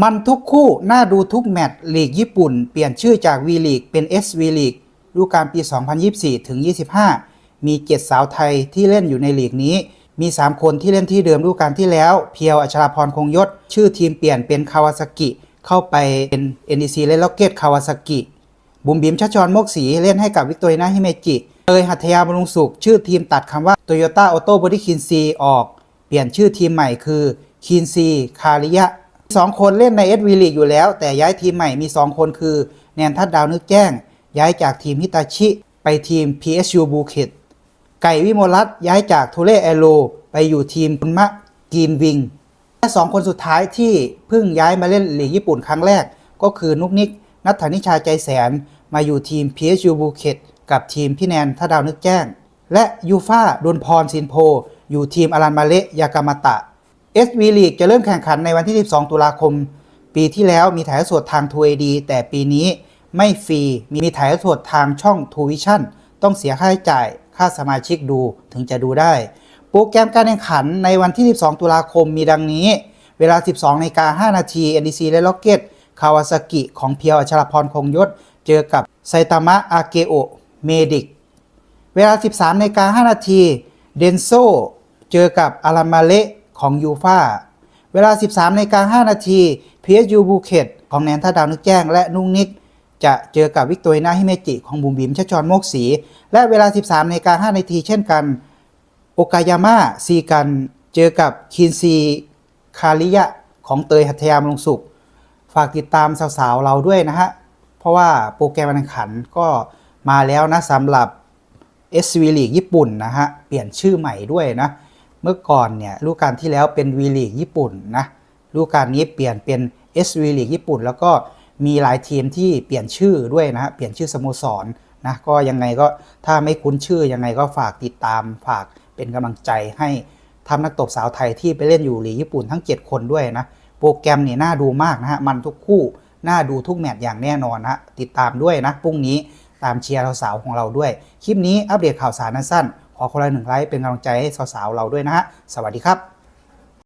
มันทุกคู่น่าดูทุกแมตช์ลีกญี่ปุ่น เปลี่ยนชื่อจาก V League เป็น SV League ฤดูกาลปี 2024 ถึง 25 มี 7 สาวไทยที่เล่นอยู่ในลีกนี้ มี 3 คนที่เล่นที่เดิมฤดูกาลที่แล้ว เพียวอัชราพรคงยศ ชื่อทีมเปลี่ยนเป็นคาวาซากิ เข้าไปเป็น NEC เล่นล็อกเก็ตคาวาซากิ บุ๋มบิมชัชชอนโมกศีเล่นให้กับวิกตอรีนาฮิเมจิเตยหัตถยาบรุงสุข ชื่อทีมตัดคำว่า Toyota Auto Body k i n s e ออก เปลี่ยนชื่อทีมใหม่คือ k i n s e คาริยะ สองคนเล่นใน SV League อยู่แล้ว แต่ย้ายทีมใหม่มี 2 คนคือ แนนทัดดาวนึกแจ้ง ย้ายจากทีมฮิตาชิ ไปทีม PSU บูเ e ตไก่วิโมรัตย้ายจากทูเล่แอโรไปอยู่ทีมคุนมะกีนวิง และสองคนสุดท้ายที่เพิ่งย้ายมาเล่นลีกญี่ปุ่นครั้งแรก ก็คือนุกนิกนัทธนิชาใจแสน มาอยู่ทีม PSU บูเ e ตกับทีมพี่แนนทัดดาวนึกแจ้ง และยูฟาดนพรซินโพ อยู่ทีมอารันมาเล ยากามาตะ SV League จะเริ่มแข่งขันในวันที่ 12 ตุลาคม ปีที่แล้วมีถ่ายทอดสดทาง t ู AD แต่ปีนี้ไม่ฟรี มีถ่ายทอดสดทางช่อง t ู Vision ต้องเสียค่าใช้จ่ายค่าสมาชิกดูถึงจะดูได้ โปรแกรมการแข่งขันในวันที่ 12 ตุลาคมมีดังนี้ เวลา 12นาฬิกา5นาที NDC และล็อกเก็ตคาวาซากิของเพียวอชรพรคงยศ เจอกับไซตามะอาเกโอเมดิก เวลา 13นาฬิกา5นาที เดนโซเจอกับอารามาเล ของยูฟาเวลา 13นาฬิกา5นาที PSU บูเ e ตของแนนท่าดาวนึกแจ้งและนุ่งนิก จะเจอกับวิกตอรีนาฮิเมจิของบุมบิมชัชอนโมกศรีและเวลา 13นาฬิกา5นาทีเช่นกัน โอกายาม่าซีกันเจอกับคินซีคาริยะของเตยหัตถยามลงสุข ฝากติดตามสาวๆเราด้วยนะฮะ เพราะว่าโปรแกรมการแข่งขันก็มาแล้วนะสำหรับ SV League ญี่ปุ่นนะฮะ เปลี่ยนชื่อใหม่ด้วยนะ เมื่อก่อนเนี่ยฤดูกาลที่แล้วเป็น V League ญี่ปุ่นนะฤดูกาลนี้เปลี่ยนเป็น SV League ญี่ปุ่น แล้วก็มีหลายทีมที่เปลี่ยนชื่อด้วยนะฮะเปลี่ยนชื่อสโมสรนะก็ยังไงก็ถ้าไม่คุ้นชื่อยังไงก็ฝากติดตามฝากเป็นกำลังใจให้ทำนักตบสาวไทยที่ไปเล่นอยู่ลีกญี่ปุ่นทั้ง 7 คนด้วยนะโปรแกรมนี่น่าดูมากนะฮะมันทุกคู่น่าดูทุกแมตช์อย่างแน่นอนนะติดตามด้วยนะพรุ่งนี้ตามเชียร์สาวของเราด้วย คลิปนี้อัปเดตข่าวสารสั้นๆ อคนละหนึ่งไลค์เป็นกำลังใจให้สาวๆเราด้วยนะฮะ สวัสดีครับ